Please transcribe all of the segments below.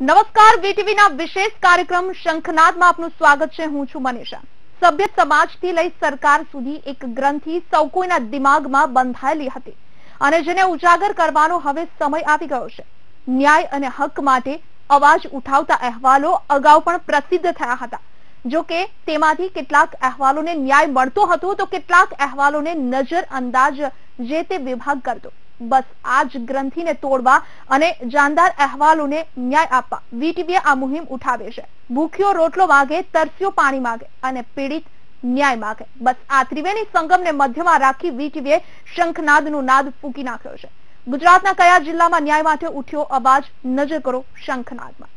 નમસ્કાર, વીટીવીના વિશેષ કાર્યક્રમ શંખનાદમાં આપનું સ્વાગત છે. હું છું મનીષા. સભ્ય સમાજથી લઈ સરકાર સુધી એક ગ્રંથિ સૌ કોઈના દિમાગમાં બંધાયેલી હતી અને જેને ઉજાગર કરવાનો હવે સમય આવી ગયો છે. ન્યાય અને હક માટે અવાજ ઉઠાવતા અહેવાલો અગાઉ પણ પ્રસિદ્ધ થયા હતા. જો કે તેમાંથી કેટલાક અહેવાલોને ન્યાય મળતો હતો તો કેટલાક અહેવાલોને નજર અંદાજ જે તે વિભાગ કરતો. બસ આ ગ્રંથિને તોડવા અને જાનદાર અહેવાલોને ન્યાય આપવા. વીટીવીએ આ મુહિમ ઉઠાવે છે. ભૂખ્યો રોટલો માગે તરસ્યો પાણી માગે અને પીડિત ન્યાય માગે. બસ આ ત્રિવેણી સંગમને મધ્યમાં રાખી વીટીવીએ શંખનાદનું નાદ ફૂંકી નાખ્યો છે. ગુજરાતના કયા જિલ્લામાં ન્યાય માટે ઉઠ્યો અવાજ? નજર કરો શંખનાદમાં.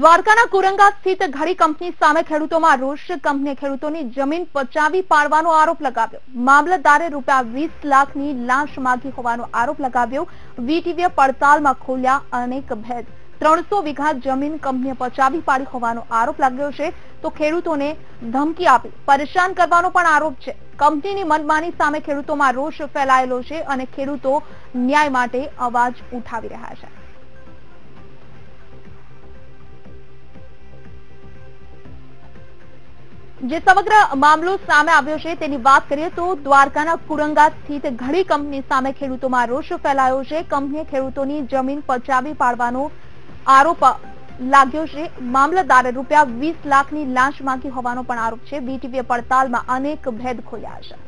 દ્વારકાના કુરંગા સ્થિત ઘડી કંપની સામે ખેડૂતોમાં રોષ. કંપની ખેડૂતોની જમીન પચાવી પાડવાનો આરોપ લગાવ્યો. મામલતદારે રૂપિયા વીસ લાખની લાંચ માગી હોવાનો આરોપ લગાવ્યો. વીટીવીએ પડતાલમાં ખોલ્યા અનેક ભેદ. ત્રણસો વીઘા જમીન કંપનીએ પચાવી પાડી હોવાનો આરોપ લાગ્યો છે. તો ખેડૂતોને ધમકી આપી. પરેશાન કરવાનો પણ આરોપ છે. કંપનીની મનમાની સામે ખેડૂતોમાં રોષ ફેલાયેલો છે અને ખેડૂતો ન્યાય માટે અવાજ ઉઠાવી રહ્યા છે. જે સમગ્ર મામલો સામે આવ્યો છે, તેની વાત કરીએ તો દ્વારકાના કુરંગા સ્થિત ઘડી કંપની સામે ખેડૂતોમાં રોષ ફેલાયો છે. કંપનીએ ખેડૂતોની જમીન પચાવી પાડવાનો આરોપ લાગ્યો છે. મામલતદારે રૂપિયા વીસ લાખની લાંચ માંગી હોવાનો પણ આરોપ છે. બીટીવીએ પડતાલમાં અનેક ભેદ ખોલ્યા છે.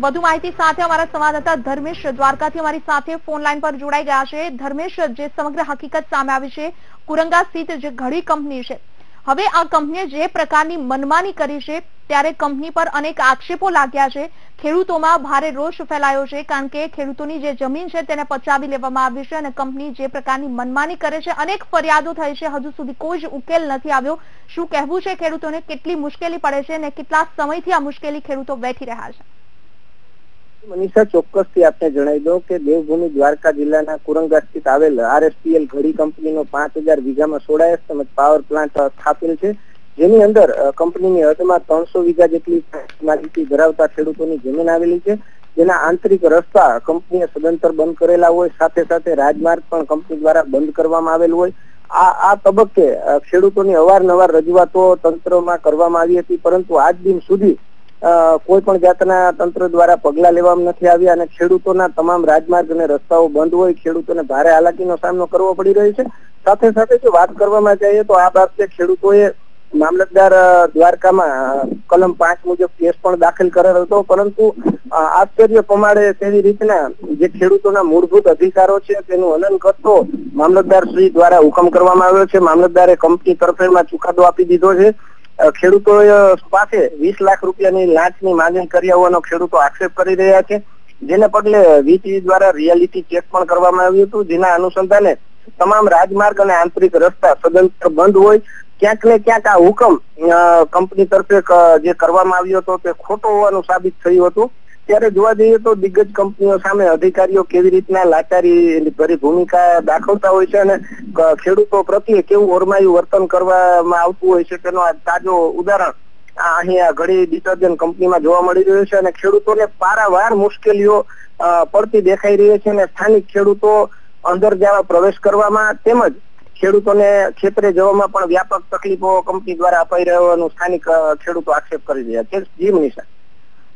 વધુ માહિતી સાથે અમારા સંવાદદાતા ધર્મેશ દ્વારકાથી અમારી સાથે ફોન લાઈન પર જોડાઈ ગયા છે. ધર્મેશ, જે સમગ્ર હકીકત સામે આવી છે, કુરંગા સ્થિત જે ઘડી કંપની છે હવે આ કંપનીએ જે પ્રકારની મનમાની કરી છે, ત્યારે કંપની પર અનેક આક્ષેપો લાગ્યા છે. ખેડૂતોમાં ભારે રોષ ફેલાયો છે, કારણ કે ખેડૂતોની જે જમીન છે તેને પચાવી લેવામાં આવી છે અને કંપની જે પ્રકારની મનમાની કરે છે, અનેક ફરિયાદો થઈ છે. હજુ સુધી કોઈ જ ઉકેલ નથી આવ્યો. શું કહેવું છે ખેડૂતોને? કેટલી મુશ્કેલી પડે છે અને કેટલા સમયથી આ મુશ્કેલી ખેડૂતો વેઠી રહ્યા છે? મનીષા, ચોક્કસથી આપને જણાવી દઉં કે દેવભૂમિ દ્વારકા જિલ્લાના કુરંગા સ્થિત આવેલ આરએસપીએલ ઘડી કંપનીનો પાંચ હજાર વીઘામાં સોડાયસ તેમજ પાવર પ્લાન્ટ સ્થાપેલ છે. જેની અંદર કંપનીની હદમાં ત્રણસો વીઘા જેટલી માલિકી ધરાવતા ખેડૂતોની જમીન આવેલી છે. જેના આંતરિક રસ્તા કંપનીએ સદંતર બંધ કરેલા હોય, સાથે સાથે રાજમાર્ગ પણ કંપની દ્વારા બંધ કરવામાં આવેલ હોય. આ આ તબક્કે ખેડૂતોની અવારનવાર રજૂઆતો તંત્રમાં કરવામાં આવી હતી, પરંતુ આજ દિન સુધી કોઈ પણ જાતના તંત્ર દ્વારા પગલા લેવામાં નથી આવ્યા અને ખેડૂતોના તમામ રાજમાર્ગ અને રસ્તાઓ બંધ હોય, ખેડૂતોને ભારે હાલાકીનો સામનો કરવો પડી રહ્યો છે. સાથે સાથે જો વાત કરવામાં જઈએ તો આ બાબતે ખેડૂતોએ મામલતદાર દ્વારકામાં કલમ પાંચ મુજબ કેસ પણ દાખલ કરેલ હતો. પરંતુ આશ્ચર્ય પ્રમાણે તેવી રીતના જે ખેડૂતોના મૂળભૂત અધિકારો છે તેનું હનન કરતો મામલતદાર શ્રી દ્વારા હુકમ કરવામાં આવ્યો છે. મામલતદારે કંપની તરફેણમાં ચુકાદો આપી દીધો છે. ખેડૂતો પાસે વીસ લાખ રૂપિયાની લાંચની માંગણી કરી હોવાનો ખેડૂતો આક્ષેપ કરી રહ્યા છે. જેને પગલે વીટીવી દ્વારા રિયાલિટી ચેક પણ કરવામાં આવ્યું હતું. જેના અનુસંધાને તમામ રાજમાર્ગ અને આંતરિક રસ્તા સદંતર બંધ હોય. ક્યાંક ને ક્યાંક આ હુકમ કંપની તરફે જે કરવામાં આવ્યો હતો તે ખોટો હોવાનું સાબિત થયું હતું. ત્યારે જોવા જઈએ તો દિગ્ગજ કંપનીઓ સામે અધિકારીઓ કેવી રીતના લાચારી ભરી ભૂમિકા દાખવતા હોય છે અને ખેડૂતો પ્રત્યે કેવું ઓરમાયું વર્તન કરવામાં આવતું હોય છે તેનો આ તાજો ઉદાહરણ અહીંયા ઘણી ડિટર્જન્ટ કંપનીમાં જોવા મળી રહ્યું છે અને ખેડૂતોને પારાવાર મુશ્કેલીઓ પડતી દેખાઈ રહી છે અને સ્થાનિક ખેડૂતો અંદર જવા પ્રવેશ કરવામાં તેમજ ખેડૂતોને ક્ષેત્રે જવામાં પણ વ્યાપક તકલીફો કંપની દ્વારા અપાઈ હોવાનું સ્થાનિક ખેડૂતો આક્ષેપ કરી રહ્યા છે. જી, મનીષા.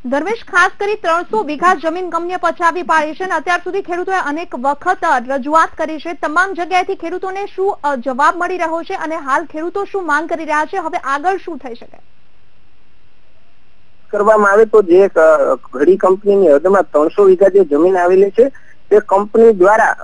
ધર્મેશ ખાસ કરી ત્રણસો વીઘા જમીન કંપનીએ પચાવી પાડી છે અને અત્યાર સુધી ખેડૂતોએ અનેક વખત રજૂઆત કરી છે. તમામ જગ્યાએથી ખેડૂતોને શું જવાબ મળી રહ્યો છે અને હાલ ખેડૂતો શું માંગ કરી રહ્યા છે? હવે આગળ શું થઈ શકે? કરવામાં આવે તો જે ઘડી કંપનીની હદમાં ત્રણસો વીઘા જે જમીન આવેલી છે તે કંપની દ્વારા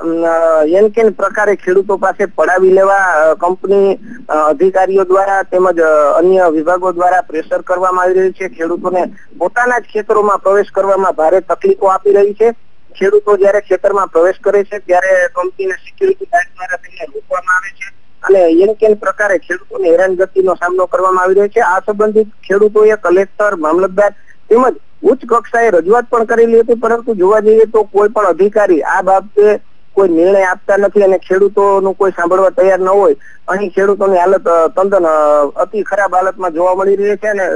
એન કેન પ્રકારે ખેડૂતો પાસે પડાવી લેવા કંપની અધિકારીઓ દ્વારા તેમજ અન્ય વિભાગો દ્વારા પ્રેશર કરવામાં આવી રહ્યું છે. ખેડૂતોને પોતાના જ ખેતરોમાં પ્રવેશ કરવામાં ભારે તકલીફો આપી રહી છે. ખેડૂતો જયારે ખેતરમાં પ્રવેશ કરે છે, ત્યારે કંપનીના સિક્યુરિટી ગાર્ડ દ્વારા તેમને રોકવામાં આવે છે અને એન કેન પ્રકારે ખેડૂતોને હેરાનગતિનો સામનો કરવામાં આવી રહ્યો છે. આ સંબંધિત ખેડૂતોએ કલેક્ટર, મામલતદાર તેમજ ઉચ્ચ કક્ષાએ રજૂઆત પણ કરેલી હતી, પરંતુ જોવા જઈએ તો કોઈ પણ અધિકારી આ બાબતે કોઈ નિર્ણય આપતા નથી અને ખેડૂતોનું કોઈ સાંભળવા તૈયાર ન હોય. અહીં ખેડૂતોની હાલત તદ્દન અતિ ખરાબ હાલતમાં જોવા મળી રહી છે અને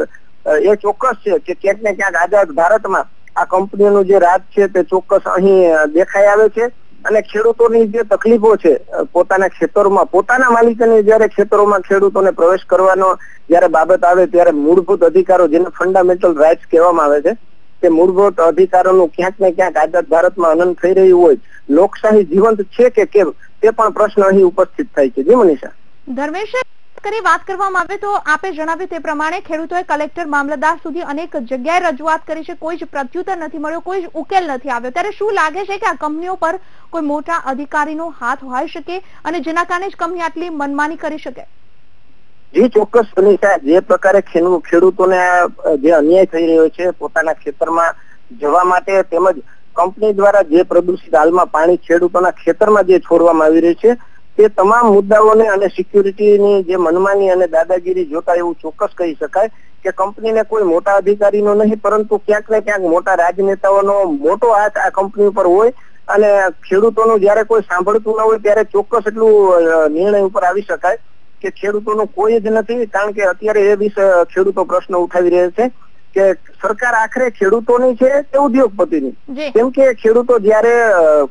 એ ચોક્કસ છે કે ક્યાંક ને ક્યાંક આઝાદ ભારતમાં આ કંપનીનું જે રાજ છે તે ચોક્કસ અહીં દેખાઈ આવે છે. અને ખેડૂતોની જે તકલીફો છે પોતાના ખેતરોમાં, પોતાના માલિકને જયારે ખેતરોમાં ખેડૂતોને પ્રવેશ કરવાનો જયારે બાબત આવે ત્યારે મૂળભૂત અધિકારો જેને ફંડામેન્ટલ રાઇટ્સ કહેવામાં આવે છે, તે મૂળભૂત અધિકારોનું ક્યાંક ને ક્યાંક આઝાદ ભારતમાં અનંત થઈ રહ્યું હોય, લોકશાહી જીવંત છે કે કેમ, તે પણ પ્રશ્ન અહીં ઉપસ્થિત થાય છે. જી મનીષા. ધર્મેશ કરી વાત કરવામાં આવે તો આપે જણાવ્યું તે પ્રમાણે ખેડૂતોએ કલેક્ટર મામલતદાર સુધી અનેક જગ્યાએ રજૂઆત કરી છે. કોઈ જ પ્રત્યુત્તર નથી મળ્યો, કોઈ જ ઉકેલ નથી આવ્યો. ત્યારે શું લાગે છે કે આ કંપનીઓ પર કોઈ મોટા અધિકારીનો હાથ હોઈ શકે અને જેના કારણે જ કંપની આટલી મનમાની કરી શકે? જે, ચોક્કસ. જે પ્રકારે ખેડૂતોને જે અન્યાય થઈ રહ્યો છે પોતાના ખેતરમાં જવા માટે તેમજ કંપની દ્વારા જે પ્રદૂષિત હાલમાં પાણી ખેડૂતોના ખેતરમાં જે છોડવામાં આવી રહ્યું છે તે તમામ મુદ્દાઓને અને સિક્યુરિટીની જે મનમાની અને દાદાગીરી જોતા એવું ચોક્કસ કહી શકાય કે કંપનીને કોઈ મોટા અધિકારીનો નહીં, પરંતુ ક્યાંક ને ક્યાંક મોટા રાજનેતાઓનો મોટો હાથ આ કંપની ઉપર હોય અને ખેડૂતોનું જયારે કોઈ સાંભળતું ના હોય ત્યારે ચોક્કસ એટલું નિર્ણય ઉપર આવી શકાય કે ખેડૂતોનું કોઈ જ નથી, કારણ કે અત્યારે એ વિશે ખેડૂતો પ્રશ્ન ઉઠાવી રહ્યા છે. કે સરકાર આખરે ખેડૂતોની છે કે ઉદ્યોગપતિની? કેમ કે ખેડૂતો જયારે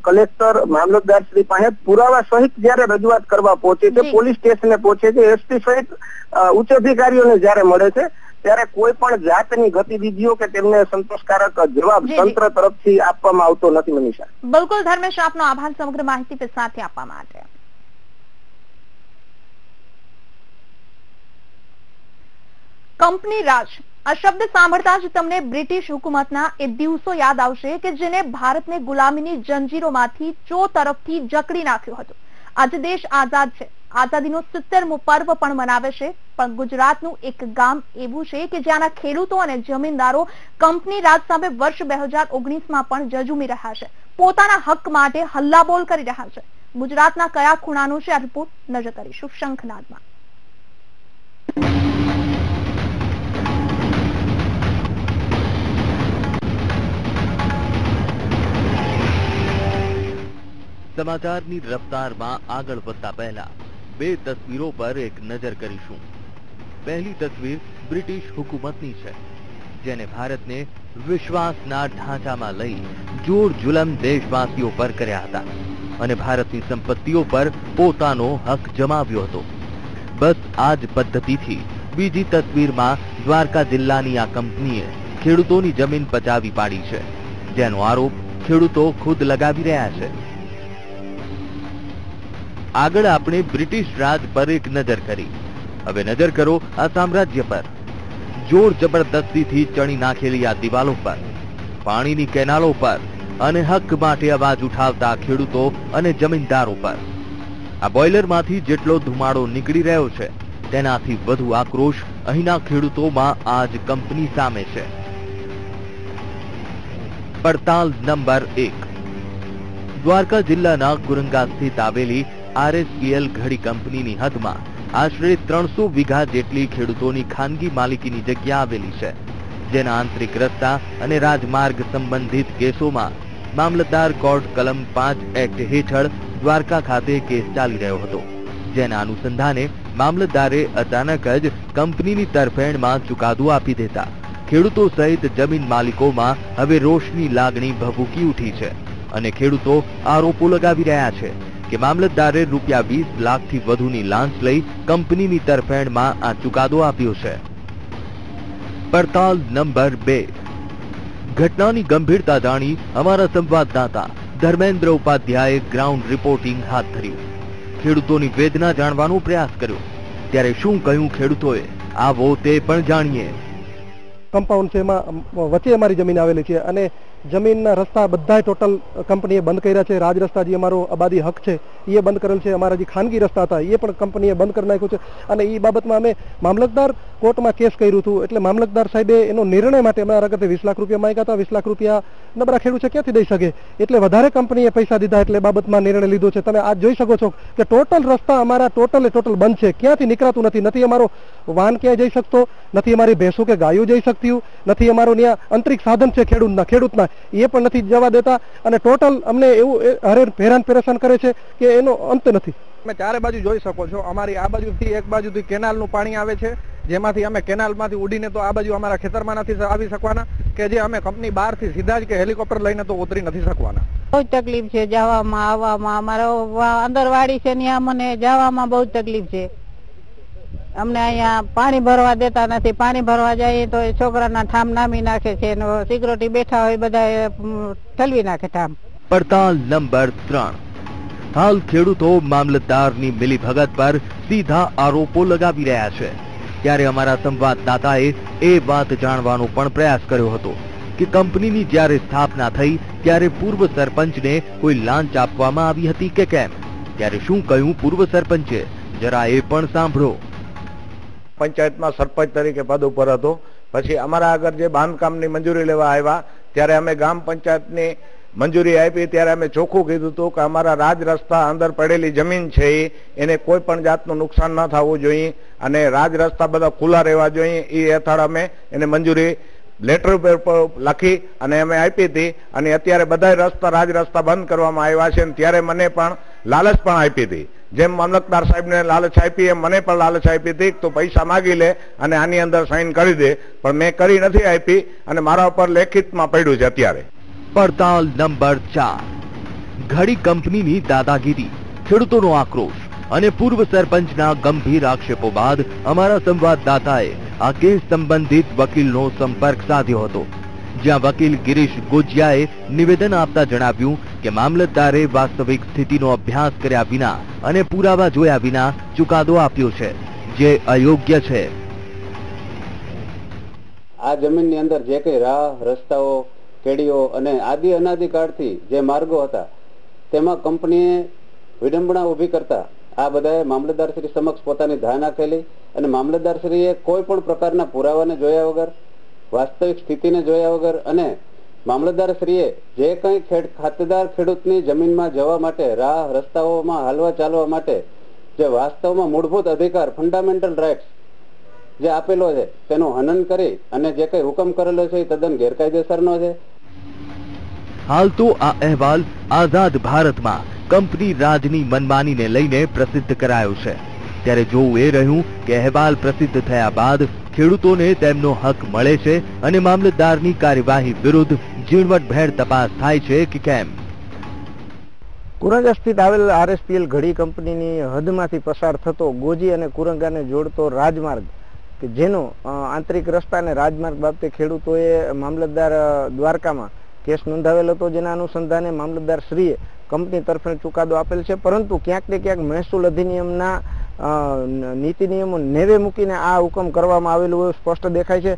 કલેક્ટર મામલતદાર શ્રી પાસે પુરાવા સહિત જયારે રજૂઆત કરવા પહોંચે છે પોલીસ સ્ટેશને પહોંચે છે એસપી સહિત ઉચ્ચ અધિકારીઓને જયારે મળે છે ત્યારે કોઈ પણ જાતની ગતિવિધિઓ કે તેમને સંતોષકારક જવાબ. તંત્ર તરફથી આપવામાં આવતો નથી મનીષા. બિલકુલ ધર્મેશ આપનો આભાર સમગ્ર માહિતી સાથે આપવા માટે. કંપની રાજ. આ શબ્દ સાંભળતા જ તમને બ્રિટિશ હુકુમતના એ દિવસો યાદ આવશે કે જેને ભારતને ગુલામીની જંજીરોમાંથી ચો તરફથી જકડી નાખ્યો હતો. આજે દેશ આઝાદ છે. આઝાદીનો સિત્તેરમો પર્વ પણ મનાવે છે. પણ ગુજરાતનું એક ગામ એવું છે કે જ્યાંના ખેડૂતો અને જમીનદારો કંપની રાજ સામે વર્ષ બે હજાર ઓગણીસમાં પણ જજુમી રહ્યા છે. પોતાના હક માટે હલ્લાબોલ કરી રહ્યા છે. ગુજરાતના કયા ખૂણાનું છે આ રિપોર્ટ? નજર કરીશું શંખનાદમાં. સમાચારની રફતારમાં આગળ વધતા પહેલા બે તસવીરો પર એક નજર કરીશું. પહેલી તસવીર બ્રિટિશ હુકુમતની છે, જેને ભારતને વિશ્વાસના ઢાંચામાં લઈ જોર જુલમ દેશવાસીઓ પર કર્યા હતા અને ભારતની સંપત્તિઓ પર પોતાનો હક જમાવ્યો હતો. બસ આ જ પદ્ધતિથી બીજી તસવીરમાં દ્વારકા જિલ્લાની આ કંપનીએ ખેડૂતોની જમીન પચાવી પાડી છે, જેનો આરોપ ખેડૂતો ખુદ લગાવી રહ્યા છે. આગળ આપણે બ્રિટિશ રાજ પર એક નજર કરી. હવે નજર કરો આ સામ્રાજ્ય પર. જોર જબરદસ્તીથી ચણી નાખેલી આ દિવાલો પર, પાણીની કેનાલો પર અને હક માટે અવાજ ઉઠાવતા ખેડૂતો અને જમીનદારો પર. આ બોઇલરમાંથી જેટલો ધુમાડો નીકળી રહ્યો છે, તેનાથી વધુ આક્રોશ અહીંના ખેડૂતોમાં આજ કંપની સામે છે. પડતાલ નંબર એક. દ્વારકા જિલ્લાના કુરંગા સ્થિત આવેલી આરએસપીએલ ઘડી કંપનીની હદમાં આશરે ત્રણસો વીઘા જેટલી ખેડૂતોની ખાનગી માલિકીની જગ્યા આવેલી છે. જેના આંતરિક રસ્તા અને રાજમાર્ગ સંબંધિત કેસોમાં મામલતદાર કોર્ટ કલમ પાંચ એક્ટ હેઠળ દ્વારકા ખાતે કેસ ચાલી રહ્યો હતો. જેના અનુસંધાને મામલતદારે અચાનક જ કંપનીની તરફેણમાં ચુકાદો આપી દેતા ખેડૂતો સહિત જમીન માલિકોમાં હવે રોષની લાગણી ભભૂકી ઉઠી છે અને ખેડૂતો આરોપો લગાવી રહ્યા છે. કે મામલતદારે રૂપિયા વીસ લાખથી વધુની લાંચ લઈ કંપનીની તરફેણમાં આ ચુકાદો આપ્યો છે. પડતાલ નંબર બે. ઘટનાની ગંભીરતા જાણી અમારા સંવાદદાતા ધર્મેન્દ્ર ઉપાધ્યાયે ગ્રાઉન્ડ રિપોર્ટિંગ હાથ ધર્યું. ખેડૂતોની વેદના જાણવાનો પ્રયાસ કર્યો. ત્યારે શું કહ્યું ખેડૂતોએ? આવો તે પણ જાણીએ. કમ્પાઉન્ડ છે એમાં, વચ્ચે અમારી જમીન આવેલી છે અને જમીનના રસ્તા બધા ટોટલ કંપનીએ બંધ કર્યા છે. રાજ રસ્તા જે અમારો આબાદી હક છે. એ બંધ કરેલ છે. અમારા જે ખાનગી રસ્તા હતા, એ પણ કંપનીએ બંધ કરી નાખ્યું છે. અને એ બાબતમાં અમે મામલતદાર કોર્ટમાં કેસ કર્યું હતું. એટલે મામલતદાર સાહેબે એનો નિર્ણય માટે અમારા આગળ વીસ લાખ રૂપિયા માંગ્યા હતા. વીસ લાખ રૂપિયા નબળા ખેડૂત છે, ક્યાંથી દઈ શકે? એટલે વધારે કંપનીએ પૈસા દીધા એટલે બાબતમાં નિર્ણય લીધો છે. તમે આજ જોઈ શકો છો કે ટોટલ રસ્તા અમારા ટોટલે ટોટલ બંધ છે. ક્યાંથી નીકળાતું નથી. નથી અમારો વાહન ક્યાંય જઈ શકતો? નથી અમારી ભેંસો કે ગાયો જઈ શકતી? નથી અમારું ત્યાં અંતરિક સાધન છે ખેડૂતના ખેડૂતના. એ પણ નથી જવા દેતા. અને ટોટલ અમને એવું હરે હેરાન પરેશાન કરે છે કે એનો અંત નથી. તમે ચારે બાજુ જોઈ શકો છો અમારી આ બાજુથી એક બાજુથી કેનાલનું પાણી આવે છે જેમાંથી અમે કેનાલમાંથી ઉડીને તો આ બાજુ અમારા ખેતરમાં નથી આવી શકવાના કે જે અમે કંપની બહારથી સીધા જ કે હેલિકોપ્ટર લઈને તો ઉતરી નથી શકવાના. બહુ તકલીફ છે જવામાં આવવામાં અમારો અંદર વાડી છે ત્યાં મને જવામાં બહુ તકલીફ છે. અમને અહીંયા પાણી ભરવા દેતા નથી પાણી ભરવા જાય તો એ છોકરાના ઠામ નામી નાખે છે સિક્યુરિટી બેઠા હોય બધા ઠલવી નાખે ઠામ. પડતાલ નંબર ત્રણ. હાલ ખેડૂતો મામલતદારની મિલીભગત પર સીધા આરોપો લગાવી રહ્યા છે. ત્યારે અમારા સંવાદદાતાએ એ વાત જાણવાનો પણ પ્રયાસ કર્યો હતો કે કંપનીની જ્યારે સ્થાપના થઈ, ત્યારે પૂર્વ સરપંચને કોઈ લાંચ આપવામાં આવી હતી કે કેમ? ત્યારે શું કહ્યું પૂર્વ સરપંચે? જરા એ પણ સાંભળો. પંચાયતમાં સરપંચ તરીકે પદ ઉપર હતો. પછી અમારા આગળ જે બાંધકામની મંજૂરી લેવા આવ્યા, ત્યારે અમે ગ્રામ પંચાયતની મંજૂરી આપી ત્યારે અમે ચોખ્ખું કીધું હતું કે અમારા રાજ રસ્તા અંદર પડેલી જમીન છે એને કોઈ પણ જાતનું નુકસાન ન થવું જોઈએ અને રાજ રસ્તા બધા ખુલ્લા રહેવા જોઈએ. એ હેઠળ અમે એને મંજૂરી લેટર ઉપર લખી અને અમે આપી હતી અને અત્યારે બધા રસ્તા, રાજ રસ્તા બંધ કરવામાં આવ્યા છે અને ત્યારે મને પણ લાલચ પણ આપી હતી. જેમ મામલતદાર સાહેબને લાલચ આપી, એમ મને પણ લાલચ આપી હતી તો પૈસા માગી લે અને આની અંદર સાઈન કરી દે. પણ મેં કરી નથી આપી અને મારા ઉપર લેખિતમાં પડ્યું છે અત્યારે. પડતાલ નંબર ચાર. ઘડી કંપનીની દાદાગીરી, ખેડૂતોનો આક્રોશ અને પૂર્વ સરપંચના ગંભીર આક્ષેપો બાદ અમારા સંવાદદાતાએ આ કેસ સંબંધિત વકીલનો સંપર્ક સાધ્યો હતો. જ્યાં વકીલ ગિરીશ ગોજિયાએ નિવેદન આપતા જણાવ્યું કે મામલતદારે વાસ્તવિક સ્થિતિનો અભ્યાસ કર્યા વિના અને પુરાવા જોયા વિના ચુકાદો આપ્યો છે, જે અયોગ્ય છે. આ જમીનની અંદર જે કંઈ રાહ, રસ્તાઓ કેડીઓ અને આદિ અનાદિકાળથી જે માર્ગો હતા, તેમાં કંપનીએ વિડંબણા ઊભી કરતા આ બધાએ મામલતદારશ્રી સમક્ષ પોતાની ધા નાખેલી અને મામલતદારશ્રીએ કોઈ પણ પ્રકારના પુરાવાને જોયા વગર, વાસ્તવિક સ્થિતિને જોયા વગર અને મામલતદારશ્રીએ જે કંઈ ખેડ, ખાતેદાર ખેડૂતની જમીનમાં જવા માટે, રાહ રસ્તાઓમાં હાલવા ચાલવા માટે જે વાસ્તવમાં મૂળભૂત અધિકાર ફંડામેન્ટલ રાઇટ્સ જે આપેલો છે તેનું હનન કરી અને જે કઈ હુકમ કરેલો છે એ તદ્દન ગેરકાયદેસરનો છે. હાલ તો આ અહેવાલ આઝાદ ભારતમાં કંપની રાજની મનમાનીને લઈને પ્રસિદ્ધ કરાયો છે. ત્યારે જોવું એ રહ્યું કે અહેવાલ પ્રસિદ્ધ થયા બાદ ખેડૂતોને તેમનો હક મળે છે અને મામલતદારની કાર્યવાહી વિરુદ્ધ ઝીણવટભેર તપાસ થાય છે કે કેમ? કુરંગા સ્થિત આવેલ આરએસપીએલ ઘડી કંપનીની હદમાંથી પસાર થતો ગોજી અને કુરંગાને જોડતો રાજમાર્ગ કે જેનો આંતરિક રસ્તા અને રાજમાર્ગ બાબતે ખેડૂતોએ મામલતદાર દ્વારકામાં કેસ નોંધાવેલ હતો જેના અનુસંધાને મામલતદાર શ્રીએ કંપની તરફે ચુકાદો આપેલ છે. પરંતુ ક્યાંક ને ક્યાંક મહેસૂલ અધિનિયમના નીતિ નિયમો નેવે મૂકીને આ હુકમ કરવામાં આવેલું હોય સ્પષ્ટ દેખાય છે.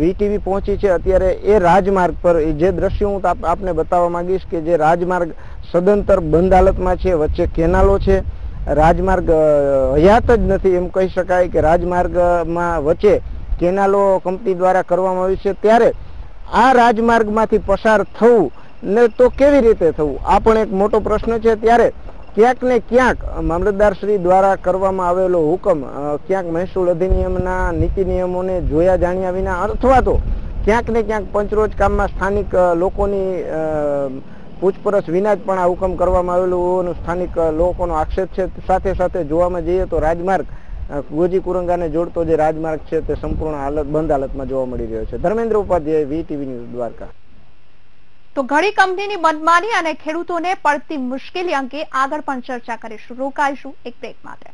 વીટીવી પહોંચી છે. અત્યારે એ રાજમાર્ગ પર જે દ્રશ્યો હું આપને બતાવવા માંગીશ કે જે રાજમાર્ગ સદંતર બંધ છે, વચ્ચે કેનાલો છે. રાજમાર્ગ હયાત જ નથી એમ કહી શકાય કે રાજમાર્ગમાં વચ્ચે કેનાલો કંપની દ્વારા કરવામાં આવી છે. ત્યારે આ રાજમાર્ગમાંથી પસાર થવું ને તો કેવી રીતે થવું? આ પણ એક મોટો પ્રશ્ન છે. ત્યારે ક્યાંક ને ક્યાંક મામલતદાર શ્રી દ્વારા કરવામાં આવેલો હુકમ ક્યાંક મહેસૂલ અધિનિયમના નીતિ નિયમોને જોયા જાણ્યા વિના અથવા તો ક્યાંક ને ક્યાંક પંચરોજ કામમાં સ્થાનિક લોકોની પૂછપરછ વિના જ પણ આ હુકમ કરવામાં આવેલું સ્થાનિક લોકોનો આક્ષેપ છે. સાથે સાથે જોવામાં જઈએ તો રાજમાર્ગ ગોજી કુરંગાને જોડતો જે રાજમાર્ગ છે તે સંપૂર્ણ હાલત, બંધ હાલતમાં જોવા મળી રહ્યો છે. Dharmendra Upadhyay, VTV news, Dwarka. તો ઘણી કંપનીની મનમાની અને ખેડૂતોને પડતી મુશ્કેલી અંગે આગળ પણ ચર્ચા કરીશું. રોકાઈશું એક બ્રેક માટે.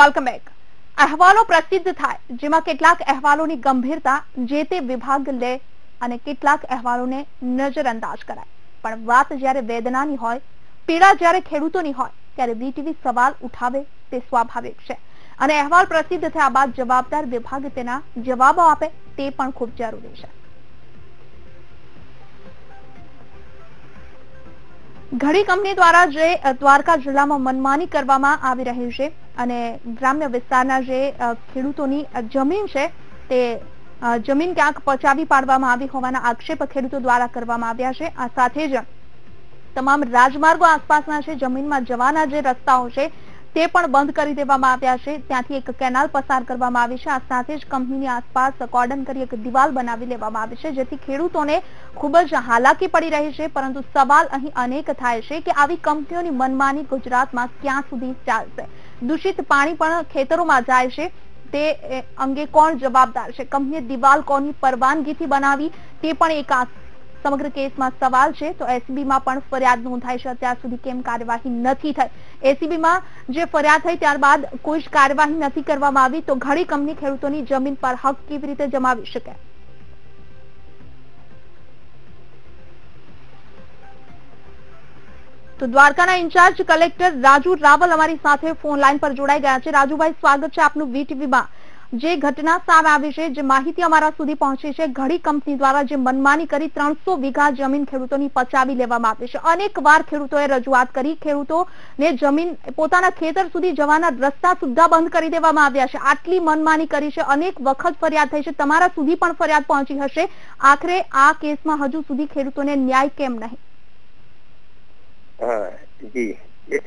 વેલકમ બેક અહેવાલો પ્રસિદ્ધ થાય, જેમાં કેટલાક અહેવાલોની ગંભીરતા જે તે વિભાગ લે અને કેટલાક અહેવાલોને નજરઅંદાજ કરાય. પણ વાત જ્યારે વેદનાની હોય, પીડા જ્યારે ખેડૂતોની હોય, ત્યારે વીટીવી સવાલ ઉઠાવે તે સ્વાભાવિક છે. અને અહેવાલ પ્રસિદ્ધ થયા બાદ જવાબદાર વિભાગ તેના જવાબો આપે તે પણ ખૂબ જરૂરી છે. ઘડી કંપની દ્વારા જે દ્વારકા જિલ્લામાં મનમાની કરવામાં આવી રહી છે અને ગ્રામ્ય વિસ્તારના જે ખેડૂતોની જમીન છે, તે જમીન ક્યાંક પચાવી પાડવામાં આવી હોવાના આક્ષેપ ખેડૂતો દ્વારા કરવામાં આવ્યા છે. આ સાથે જ તમામ રાજમાર્ગો આસપાસના છે, જમીનમાં જવાના જે રસ્તાઓ છે, તે પણ બંધ કરી દેવામાં આવ્યા છે. ત્યાંથી એક કેનાલ પસાર કરવામાં આવી છે. આ સાથે જ કંપનીની આસપાસ કોર્ડન કરી એક દિવાલ બનાવી લેવામાં આવી છે, જેથી ખેડૂતોને ખૂબ જ હાલાકી પડી રહી છે. પરંતુ સવાલ અહીં અનેક થાય છે કે આવી કંપનીઓની મનમાની ગુજરાતમાં ક્યાં સુધી ચાલશે? દૂષિત પાણી પણ ખેતરોમાં જાય છે. તે અંગે કોણ જવાબદાર છે? કંપનીએ દિવાલ કોની પરવાનગીથી બનાવી તે પણ એક સમગ્ર કેસમાં સવાલ છે. તો એસીબીમાં પણ ફરિયાદ નોંધાઈ છે. અત્યાર સુધી કેમ કાર્યવાહી નથી થઈ? એસીબીમાં જે ફરિયાદ થઈ ત્યારબાદ કોઈ જ કાર્યવાહી નથી કરવામાં આવી. તો ઘણી કંપની ખેડૂતોની જમીન પર હક કેવી રીતે જમાવી શકે? તો દ્વારકાના ઇન્ચાર્જ કલેક્ટર રાજુ રાવલ અમારી સાથે ફોન લાઈન પર જોડાઈ ગયા છે. રાજુભાઈ, સ્વાગત છે આપનું વીટીવીમાં જે ઘટના સામે આવી છે, જે માહિતી અમારા સુધી પહોંચી છે, ઘડી કંપની દ્વારા જે મનમાની કરી ત્રણસો વીઘા જમીન ખેડૂતોની પચાવી લેવામાં આવી છે. અનેક વાર ખેડૂતોએ રજૂઆત કરી, ખેડૂતોને જમીન પોતાના ખેતર સુધી જવાના રસ્તા સુદ્ધા બંધ કરી દેવામાં આવ્યા છે. આટલી મનમાની કરી છે, અનેક વખત ફરિયાદ થઈ છે. તમારા સુધી પણ ફરિયાદ પહોંચી હશે. આખરે આ કેસમાં હજુ સુધી ખેડૂતોને ન્યાય કેમ નહીં? હા, જી. એક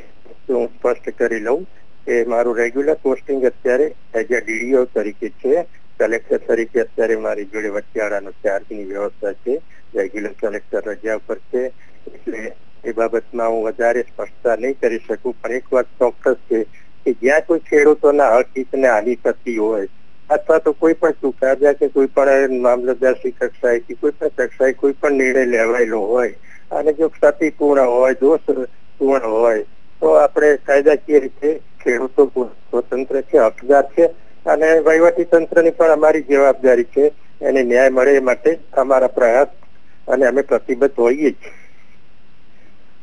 હું સ્પષ્ટ કરી લઉં. કે મારું રેગ્યુલર પોસ્ટિંગ અત્યારે એઝ અ ડીડીઓ તરીકે છે. કલેક્ટર તરીકે અત્યારે મારી જોડે વટિયાળાનો ચાર્જની વ્યવસ્થા છે. રેગ્યુલર કલેક્ટર રજા પર છે. એટલે એ બાબતમાં હું વધારે સ્પષ્ટતા નહીં કરી શકું. પણ એક વાત ચોક્કસ છે કે જ્યાં કોઈ ખેડૂતોના હક હિતને હાનિ થતી હોય, અથવા તો કોઈ પણ ચુકાદા કે કોઈ પણ મામલતદારશ્રી કક્ષાએથી કોઈ પણ કક્ષાએ કોઈ પણ નિર્ણય લેવાયેલો હોય અને જો ક્ષતિ પૂર્ણ હોય દોષપૂર્ણ હોય, તો આપણે કાયદાકીય રીતે ખેડૂતો સ્વતંત્ર છે, હકદાર છે અને વહીવટી તંત્રની પણ અમારી જવાબદારી છે. એને ન્યાય મળે એ માટે અમારા પ્રયાસ અને અમે પ્રતિબદ્ધ હોઈએ જ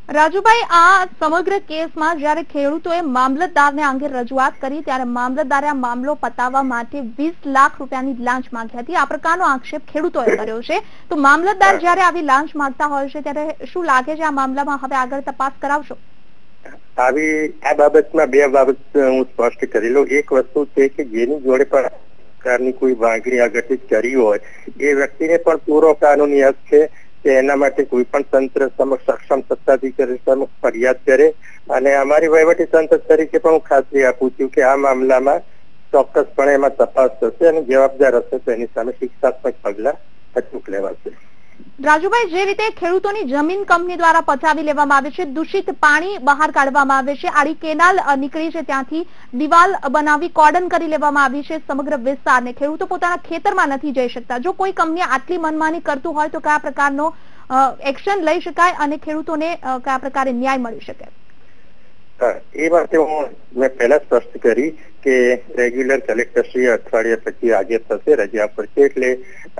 રાજુભાઈ, આ સમગ્ર કેસમાં જ્યારે ખેડૂતોએ મામલતદારને અંગે રજૂઆત કરી, ત્યારે મામલતદારે આ મામલો પતાવવા માટે વીસ લાખ રૂપિયાની લાંચ માંગી હતી. આ પ્રકારનો આક્ષેપ ખેડૂતોએ કર્યો છે. તો મામલતદાર જ્યારે આવી લાંચ માંગતા હોય છે, ત્યારે શું લાગે છે આ મામલામાં? હવે આગળ તપાસ કરાવશો. આવી આ બાબતમાં બે બાબત હું સ્પષ્ટ કરી લઉં. એક વસ્તુ છે કે જેની જોડે પણ સરકારની કોઈ માંગણી અઘટિત કરી હોય, એ વ્યક્તિને પણ પૂરો કાનૂની હક છે. કે એના માટે કોઈ પણ તંત્ર સમક્ષ સક્ષમ સત્તાધિકારી સમક્ષ ફરિયાદ કરે. અને અમારી વહીવટી તંત્ર તરીકે પણ હું ખાતરી આપું છું કે આ મામલામાં ચોક્કસપણે એમાં તપાસ થશે અને જવાબદાર હશે તો એની સામે શિક્ષાત્મક પગલા અચૂક લેવાશે. રાજુભાઈ, જે રીતે ખેડૂતોની જમીન કંપની દ્વારા પચાવી લેવામાં આવે છે, દૂષિત પાણી બહાર કાઢવામાં આવે છે, આડી કેનાલ નીકળી છે ત્યાંથી, દિવાલ બનાવી કોર્ડન કરી લેવામાં આવી છે સમગ્ર વિસ્તારને. ખેડૂતો પોતાના ખેતરમાં નથી જઈ શકતા. જો કોઈ કંપની આટલી મનમાની કરતું હોય તો કયા પ્રકારનો એક્શન લઈ શકાય અને ખેડૂતોને કયા પ્રકારે ન્યાય મળી શકે? એ વાતે હું મેં પહેલા સ્પષ્ટ કરી કે રેગ્યુલર કલેક્ટર શ્રી અઠવાડિયા પછી આજે થશે રજા પર છે એટલે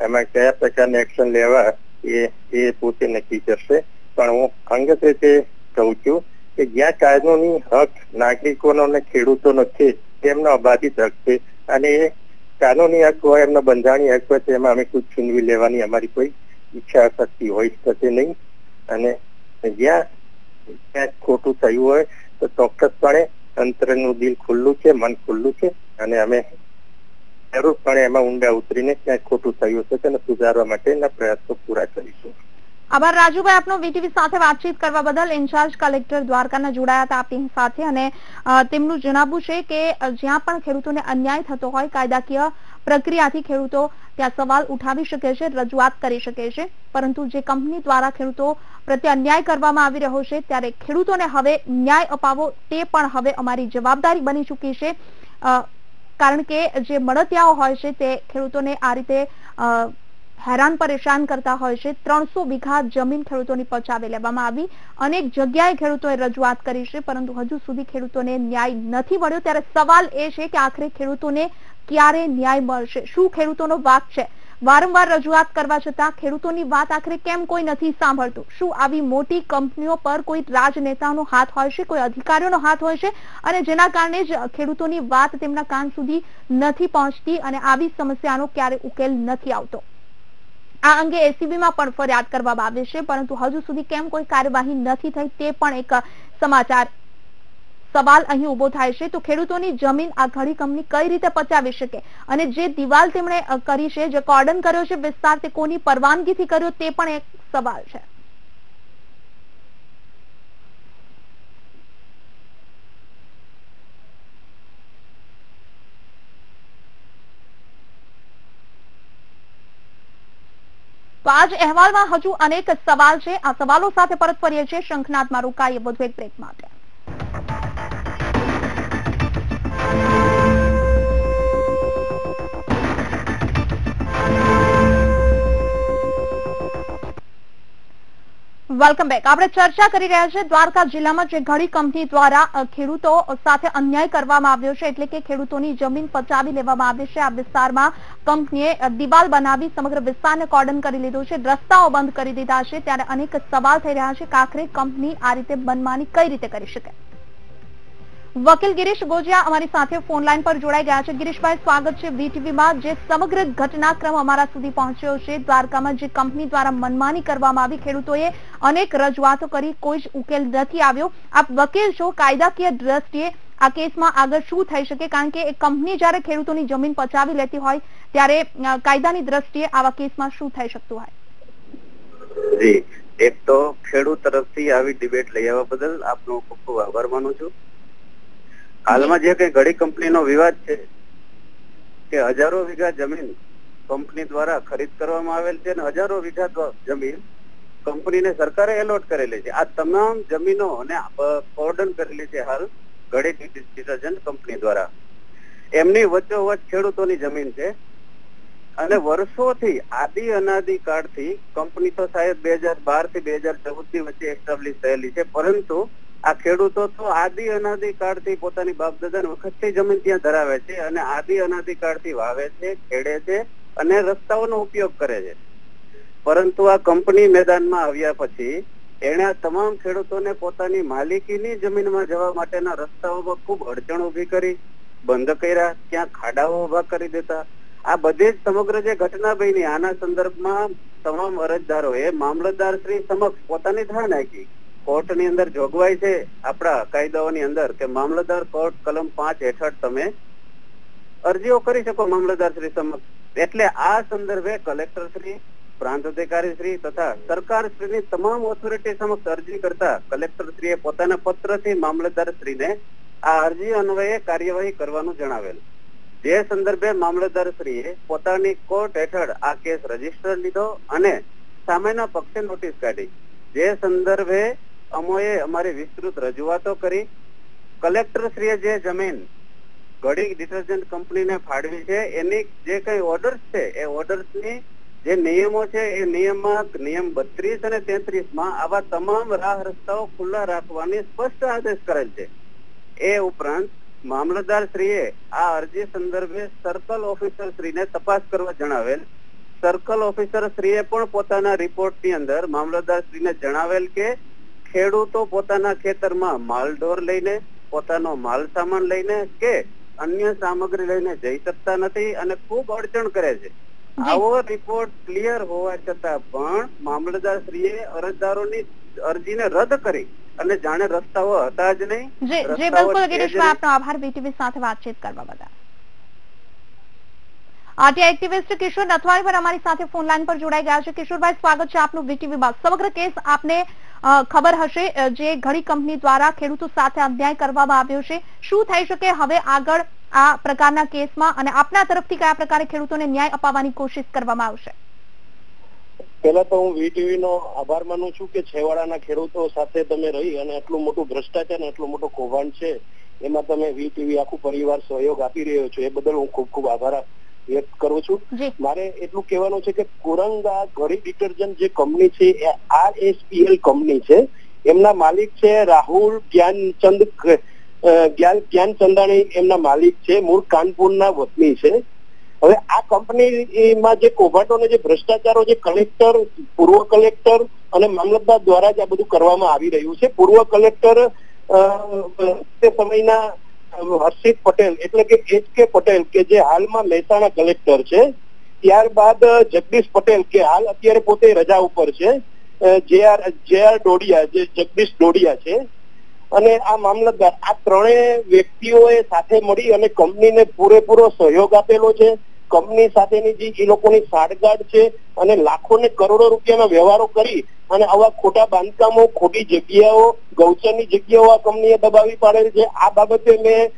એમાં કયા પ્રકારના એક્શન લેવા એ એ પોતે નક્કી કરશે. પણ હું અંગત રીતે કહું છું કે જ્યાં કાયદોની હક નાગરિકોનો અને ખેડૂતોનો છે, તેમનો અબાધિત હક છે અને એ કાનૂની હક હોય, એમનો બંધારણીય હક હોય, તેમાં અમે કોઈ છીનવી લેવાની અમારી કોઈ ઈચ્છા શક્તિ હોઈ શકે નહીં. અને જ્યાં ક્યાંક ખોટું થયું હોય તો ચોક્કસપણે તંત્રનું દિલ ખુલ્લું છે, મન ખુલ્લું છે અને અમે જરૂરપણે એમાં ઊંડા ઉતરીને ક્યાંય ખોટું થયું છે તેને સુધારવા માટેના પ્રયાસો પૂરા કરીશું. આભાર રાજુભાઈ, આપનો વીટીવી સાથે વાતચીત કરવા બદલ ઇન્ચાર્જ કલેક્ટર દ્વારકાના જોડાયા હતા આપની સાથે અને તેમનું જણાવવું છે કે, જ્યાં પણ ખેડૂતોને અન્યાય થતો હોય, કાયદાકીય પ્રક્રિયાથી ખેડૂતો ત્યાં સવાલ ઉઠાવી શકે છે, રજૂઆત કરી શકે છે. પરંતુ જે કંપની દ્વારા ખેડૂતો પ્રત્યે અન્યાય કરવામાં આવી રહ્યો છે, ત્યારે ખેડૂતોને હવે ન્યાય અપાવો તે પણ હવે અમારી જવાબદારી બની ચૂકી છે. કારણ કે જે મળતિયાઓ હોય છે તે ખેડૂતોને આ રીતે હેરાન પરેશાન કરતા હોય છે. ત્રણસો વીઘા જમીન ખેડૂતોની પચાવી લેવામાં આવી. અનેક જગ્યાએ ખેડૂતોએ રજૂઆત કરી છે, પરંતુ હજુ સુધી ખેડૂતોને ન્યાય નથી મળ્યો. ત્યારે સવાલ એ છે કે આખરે ખેડૂતોને ક્યારે ન્યાય મળશે. શું ખેડૂતોનો વાક છે? વારંવાર રજૂઆત કરવા છતાં ખેડૂતોની વાત આખરે કેમ કોઈ નથી સાંભળતું? શું આવી મોટી કંપનીઓ પર કોઈ રાજનેતાનો હાથ હોય છે, કોઈ અધિકારીઓનો હાથ હોય છે? અને જેના કારણે જ ખેડૂતોની વાત તેમના કાન સુધી નથી પહોંચતી અને આવી સમસ્યાનો ક્યારે ઉકેલ નથી આવતો? આ અંગે એસીબીમાં પણ ફરિયાદ કરવામાં આવી છે, પરંતુ હજુ સુધી કેમ કોઈ કાર્યવાહી નથી થઈ તે પણ એક સમાચાર સવાલ અહીં ઊભો થાય છે, તો ખેડૂતોની જમીન આ ઘડી કંપની કઈ રીતે પચાવી શકે? અને જે દિવાલ તેમણે કરી છે, જે કોર્ડન કર્યો છે વિસ્તાર, તે કોની પરવાનગીથી કર્યો, તે પણ એક સવાલ છે. તો આજ અહેવાલમાં હજુ અનેક સવાલ છે. આ સવાલો સાથે પરત ફરીએ છીએ. શંખનાથમાં રોકાઈએ વધુ એક બ્રેક માટે. વેલકમ બેક આપણે ચર્ચા કરી રહ્યા છે દ્વારકા જિલ્લામાં જે ઘડી કંપની દ્વારા ખેડૂતો સાથે અન્યાય કરવામાં આવ્યો છે, એટલે કે ખેડૂતોની જમીન પચાવી લેવામાં આવી છે. આ વિસ્તારમાં કંપનીએ દિવાલ બનાવી સમગ્ર વિસ્તારને કોર્ડન કરી લીધું છે. રસ્તાઓ બંધ કરી દીધા છે. ત્યારે અનેક સવાલ થઈ રહ્યા છે. કે કંપની આ રીતે મનમાની કઈ રીતે કરી શકે? વકીલ ગિરીશ ગોજિયા અમારી સાથે ફોન લાઈન પર જોડાઈ ગયા છે. ગિરીશભાઈ, સ્વાગત છે વીટીવીમાં જે સમગ્ર ઘટનાક્રમ અમારા સુધી પહોંચ્યો છે. દ્વારકામાં જે કંપની દ્વારા મનમાની કરવામાં આવી, ખેડૂતોએ અનેક રજૂઆતો કરી, કોઈ જ ઉકેલ નથી આવ્યો. આપ વકીલ છો, કાયદાકીય દ્રષ્ટિએ આ કેસમાં આગળ શું થઈ શકે? કારણ કે એ કંપની જ્યારે ખેડૂતોની જમીન પચાવી લેતી હોય, ત્યારે કાયદાની દ્રષ્ટિએ આવા કેસમાં શું થઈ શકતું હોય? એક તો ખેડૂત તરફથી આવી ડિબેટ લઈ આવવા બદલ આપનો ખૂબ ખૂબ આભાર માનું છું. હાલમાં જે કઈ ઘડી કંપનીનો વિવાદ છે, કે હજારો વીઘા જમીન કંપની દ્વારા ખરીદ કરવામાં આવેલ છે અને હજારો વીઘા જમીન કંપનીને સરકારે એલોટ કરેલી છે. આ તમામ જમીનો અને કોર્ડન કરેલી છે હાલ ઘડી ડિટર્જન્ટ કંપની દ્વારા. એમની વચ્ચોવચ્ચ ખેડૂતોની જમીન છે અને વર્ષોથી આદિ અનાદિ કાળથી કંપની તો સાહેબ બે હજાર બારથી બે હજાર ચૌદની વચ્ચે એસ્ટાબ્લિશ થયેલી છે, પરંતુ આ ખેડૂતો તો આદિ અનાદિ કાળથી પોતાની બાપ દાદા વખતથી જમીન ત્યાં ધરાવે છે અને આદિ અનાદિ કાળથી વાવે છે, ખેડે છે અને રસ્તાઓનો ઉપયોગ કરે છે. પરંતુ આ કંપની મેદાનમાં આવ્યા પછી એણે આ તમામ ખેડૂતોને પોતાની માલિકીની જમીનમાં જવા માટેના રસ્તાઓમાં ખૂબ અડચણ ઊભી કરી, બંધ કર્યા, ત્યાં ખાડાઓ ઊભા કરી દેતા. આ બધી જ સમગ્ર જે ઘટના બની આના સંદર્ભમાં તમામ અરજદારોએ મામલતદાર શ્રી સમક્ષ પોતાની ધાર નાખી કોર્ટની અંદર જોગવાઈ છે આપણા કાયદાઓની અંદર કે મામલતદાર કોર્ટ કલમ પાંચ હેઠળ તમે અરજીઓ કરી શકો મામલતદાર શ્રી સમક્ષ. એટલે આ સંદર્ભે કલેક્ટર શ્રી, પ્રાંત અધિકારી શ્રી તથા સરકાર શ્રીની તમામ ઓથોરિટી સમક્ષ અરજી કરતા કલેક્ટર શ્રીએ પોતાના પત્રથી મામલતદાર શ્રીને આ અરજી અન્વયે કાર્યવાહી કરવાનું જણાવેલ. જે સંદર્ભે મામલતદાર શ્રીએ પોતાની કોર્ટ હેઠળ આ કેસ રજિસ્ટર લીધો અને સામેના પક્ષે નોટિસ કાઢી. જે સંદર્ભે અમોએ અમારી વિસ્તૃત રજૂઆતો કરી. કલેક્ટરશ્રીએ જે જમીન ઘડી ડિટર્જન્ટ કંપનીને ફાળવી છે, એની જે કઈ ઓર્ડર્સ છે, એ ઓર્ડર્સની જે નિયમો છે, એ નિયમમાં નિયમ બત્રીસ અને તેત્રીસમાં આવા તમામ રાહ રસ્તાઓ ખુલ્લા રાખવાની સ્પષ્ટ આદેશ કરેલ છે. એ ઉપરાંત મામલતદાર શ્રીએ આ અરજી સંદર્ભે સર્કલ ઓફિસર શ્રીને તપાસ કરવા જણાવેલ. સર્કલ ઓફિસર શ્રીએ પણ પોતાના રિપોર્ટની અંદર મામલતદાર શ્રીને જણાવેલ કે ખેડૂતો પોતાના ખેતરમાં માલઢોર લઈને પોતાનો માલ સામાન લઈને કે અન્ય સામગ્રી લઈને જઈ શકતા નથી અને ખૂબ અડચણ કરે છે. આવો રિપોર્ટ ક્લિયર હોવા છતાં પણ મામલતદાર શ્રીએ અરજદારોની અરજીને રદ કરી અને જાણે રસ્તાઓ હતા જ નહીં. જી જી બિલકુલ ગિરીશભાઈ આપનો આભાર બીટીવી સાથે વાતચીત કરવા બદલ. આરટીઆઈ એક્ટિવિસ્ટ કિશોર નથવાણી પર અમારી સાથે ફોન લાઈન પર જોડાઈ ગયા છે. કિશોરભાઈ સ્વાગત છે આપનું બીટીવીમાં સમગ્ર કેસ આપને ખબર હશે જે ઘણી કંપની દ્વારા ખેડૂતો સાથે અન્યાય કરવામાં આવ્યો છે. શું થઈ શકે? હવે આગળ આ પ્રકારના કેસમાં અને આપના તરફથી કયા પ્રકારે ખેડૂતોને ન્યાય અપાવવાની કોશિશ કરવામાં આવશે? પેલા તો હું વીટીવી નો આભાર માનું છું કે છેવાડાના ખેડૂતો સાથે તમે રહી અને આટલું મોટું ભ્રષ્ટાચાર અને આટલું મોટું કૌભાંડ છે, એમાં તમે વીટીવી આખું પરિવાર સહયોગ આપી રહ્યો છો. એ બદલ હું ખૂબ ખૂબ આભાર વ્યક્ત કરું છું. મારે એટલું કહેવાનું છે કે કોરંગા ઘડી ડિટર્જન્ટ જે કંપની છે એ આરએસપીએલ કંપની છે એમના માલિક છે રાહુલ જ્ઞાનચંદ જ્ઞાન જ્ઞાનચંદાણી એમના માલિક છે મૂળ કાનપુરના વતની છે. હવે આ કંપનીમાં જે કૌભાંડો જે ભ્રષ્ટાચારો જે કલેક્ટર પૂર્વ કલેક્ટર અને મામલતદાર દ્વારા જ આ બધું કરવામાં આવી રહ્યું છે. પૂર્વ કલેક્ટર તે સમયના હર્ષિત પટેલ, એટલે કે એચ કે પટેલ, કે જે હાલમાં મહેસાણા કલેક્ટર છે. ત્યારબાદ, જગદીશ પટેલ, કે હાલ અત્યારે પોતે રજા ઉપર છે. જે આર જે આર ડોડિયા, જે જગદીશ ડોડિયા છે. અને આ મામલતદાર, આ ત્રણેય વ્યક્તિઓએ સાથે મળી અને કંપનીને પૂરેપૂરો સહયોગ આપેલો છે. કંપની સાથેની જે એ લોકોની સાડગાડ છે અને લાખો ને કરોડો રૂપિયાના વ્યવહારો કરી અને આવા ખોટા બાંધકામો ખોટી જગ્યાઓ ગૌચરની જગ્યાઓ આ કંપનીએ દબાવી પાડેલ છે. આ બાબતે મેં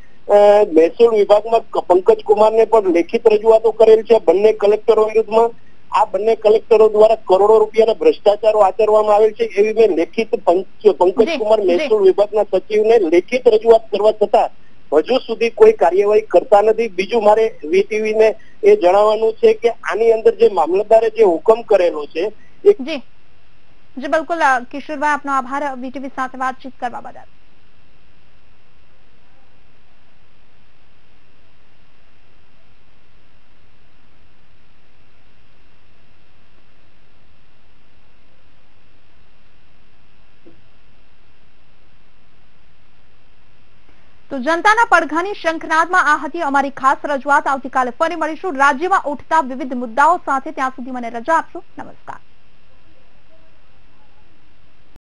મહેસૂલ વિભાગમાં પંકજ કુમારને પણ લેખિત રજૂઆતો કરેલ છે બંને કલેક્ટરો વિરુદ્ધમાં. આ બંને કલેક્ટરો દ્વારા કરોડો રૂપિયાના ભ્રષ્ટાચારો આચરવામાં આવેલ છે એવી મેં લેખિત પંકજ કુમાર. મહેસૂલ વિભાગના સચિવને લેખિત રજૂઆત કરવા છતાં હજુ સુધી કોઈ કાર્યવાહી કરતા નથી. બીજું મારે વીટીવીને એ જણાવવાનું છે કે આની અંદર જે મામલતદારે જે હુકમ કરેલો છે એ જી, બિલકુલ કિશોરભાઈ, આપનો આભાર. વીટીવી સાથે વાતચીત કરવા બદલ. તો જનતાના પડઘાની શંખનાદમાં આ હતી અમારી ખાસ રજૂઆત. આવતીકાલે ફરી મળીશું. રાજ્યમાં ઉઠતા વિવિધ મુદ્દાઓ સાથે ત્યાં સુધી મને રજા આપશો. નમસ્કાર.